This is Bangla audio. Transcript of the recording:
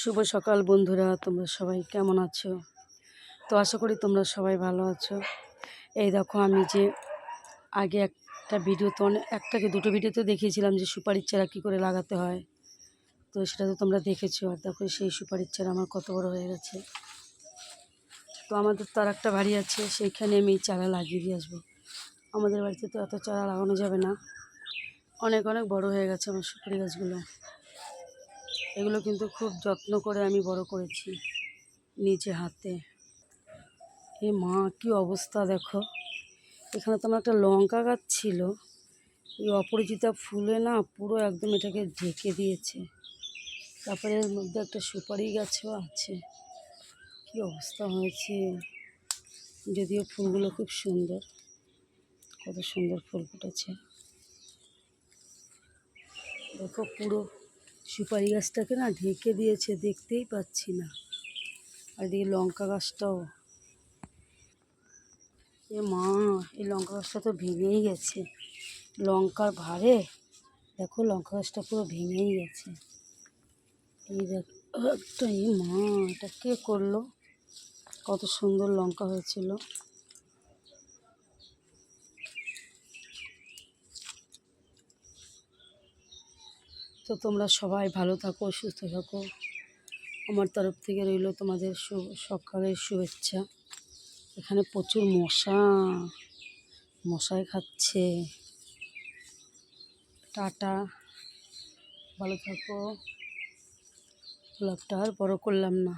শুভ সকাল বন্ধুরা, তোমরা সবাই কেমন আছো? তো আশা করি তোমরা সবাই ভালো আছো। এই দেখো, আমি যে আগে একটা ভিডিওতে অনেক একটা কি দুটো ভিডিওতে দেখিয়েছিলাম যে সুপারির চারা কী করে লাগাতে হয়। তো সেটা তো তোমরা দেখেছ, আর দেখো সেই সুপারির চারা আমার কত বড় হয়ে গেছে। তো আমাদের তো আর একটা বাড়ি আছে, সেইখানে আমি চারা লাগিয়ে দিয়ে আসব। আমাদের বাড়িতে তো এত চারা লাগানো যাবে না। অনেক অনেক বড় হয়ে গেছে আমার সুপারি গাছগুলো। এগুলো কিন্তু খুব যত্ন করে আমি বড় করেছি নিজে হাতে। এ মা, কি অবস্থা দেখো। এখানে তো আমার একটা লঙ্কা গাছ ছিল। এই অপরিচিতা ফুলে না পুরো একদম এটাকে ঢেকে দিয়েছে। তারপরে এর মধ্যে একটা সুপারি গাছও আছে। কি অবস্থা হয়েছে? যদিও ফুলগুলো খুব সুন্দর। কত সুন্দর ফুল ফুটেছে। দেখো পুরো সুপারি গাছটাকে না ঢেকে দিয়েছে, দেখতেই পাচ্ছি না। আর এদিকে লঙ্কা গাছটাও। এ মা, এই লঙ্কা গাছটা তো ভেঙেই গেছে। লঙ্কার ভারে দেখো লঙ্কা গাছটা পুরো ভেঙেই গেছে। এই দেখ একটা এ মা, এটা কে করল? কত সুন্দর লঙ্কা হয়েছিল। তো তোমরা সবাই ভালো থাকো, সুস্থ থাকো। আমার তরফ থেকে রইল তোমাদের সকালের শুভেচ্ছা। এখানে প্রচুর মশা, মশাই খাচ্ছে। টাটা। ভালো থাকো। ব্লগটা আর বড়ো করলাম না।